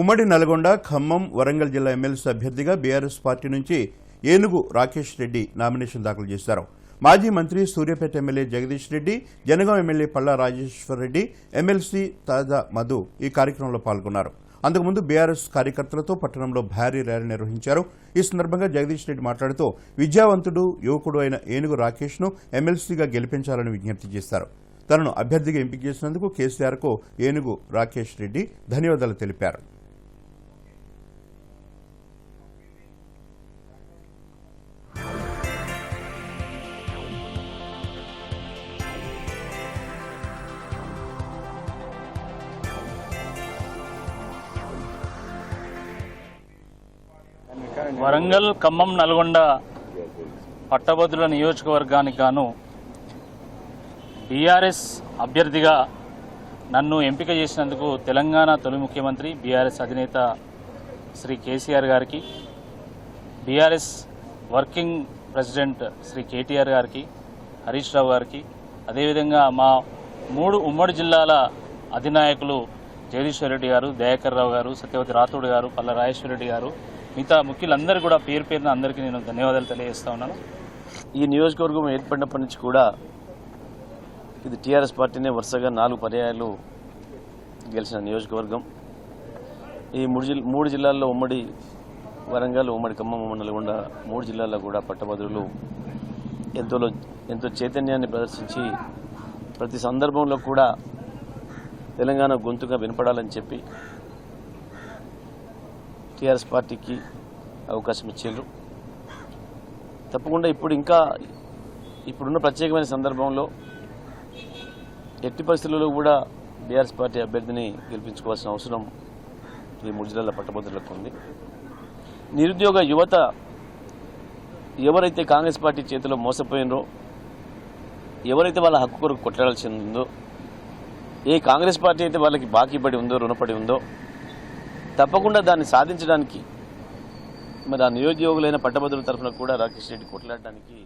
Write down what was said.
ఉమ్మడి నల్గొండ ఖమ్మం వరంగల్ జిల్లా ఎమ్మెల్సీ అభ్యర్థిగా బీఆర్ఎస్ పార్టీ నుంచి ఏనుగు రాకేష్ రెడ్డి నామినేషన్ దాఖలు చేశారు. మాజీ మంత్రి Suryapet MLA Jagadish Reddy Jangaon MLA Palla Rajeshwar Reddy MLC తాజా మధు ఈ కార్యక్రమంలో పాల్గొన్నారు. అంతకుముందు బీఆర్ఎస్ కార్యకర్తలతో పట్టణంలో భారీ ర్యాలీ నిర్వహించారు. ఈ సందర్భంగా జగదీష్ రెడ్డి మాట్లాడుతూ విద్యావంతుడు యువకుడు అయిన ఏనుగు రాకేష్ను ఎమ్మెల్సీగా గెలిపించాలని విజ్ఞప్తి చేశారు. తనను అభ్యర్థిగా ఎంపిక చేసినందుకు కేసీఆర్కు ఏనుగు రాకేష్ రెడ్డి ధన్యవాదాలు తెలిపారు. వరంగల్ ఖమ్మం నల్గొండ పట్టభద్రుల నియోజకవర్గానికి గాను బీఆర్ఎస్ అభ్యర్థిగా నన్ను ఎంపిక చేసినందుకు తెలంగాణ తొలి ముఖ్యమంత్రి బీఆర్ఎస్ అధినేత శ్రీ కేసీఆర్ గారికి BRS working president Shri KTR గారికి హరీష్ రావు గారికి అదేవిధంగా మా మూడు ఉమ్మడి జిల్లాల అధినాయకులు జగదీశ్వర్ రెడ్డి గారు దయాకర్ రావు గారు సత్యవతి రాథోడ్ గారు పల్ల రాజేశ్వర రెడ్డి గారు మిగతా ముఖ్యులందరూ కూడా పేరు పేరున అందరికీ నేను ధన్యవాదాలు తెలియజేస్తా ఉన్నాను. ఈ నియోజకవర్గం ఏర్పడినప్పటి నుంచి కూడా ఇది టీఆర్ఎస్ పార్టీనే వరుసగా నాలుగు పర్యాయాలు గెలిచిన నియోజకవర్గం. ఈ మూడు జిల్ మూడు జిల్లాల్లో ఉమ్మడి వరంగల్ ఉమ్మడి ఖమ్మం నల్గొండ మూడు జిల్లాల్లో కూడా పట్టభద్రులు ఎంతో ఎంతో చైతన్యాన్ని ప్రదర్శించి ప్రతి సందర్భంలో కూడా తెలంగాణ గొంతుగా వినపడాలని చెప్పి టీఆర్ఎస్ పార్టీకి అవకాశం ఇచ్చారు. తప్పకుండా ఇప్పుడు ఇంకా ఇప్పుడున్న ప్రత్యేకమైన సందర్భంలో ఎట్టి పరిస్థితుల్లో కూడా బీఆర్ఎస్ పార్టీ అభ్యర్థిని గెలిపించుకోవాల్సిన అవసరం ఈ మూడు జిల్లాల పట్టభద్రులకు ఉంది. నిరుద్యోగ యువత ఎవరైతే కాంగ్రెస్ పార్టీ చేతిలో మోసపోయినరో ఎవరైతే వాళ్ళ హక్కు కొరకు కొట్లాడాల్సి ఉందో ఏ కాంగ్రెస్ పార్టీ అయితే వాళ్ళకి బాకీ పడి ఉందో రుణపడి ఉందో తప్పకుండా దాన్ని సాధించడానికి మరి ఆ నియోజకవర్గులైన పట్టభద్రుల తరఫున కూడా రాకేష్ రెడ్డి కొట్లాడడానికి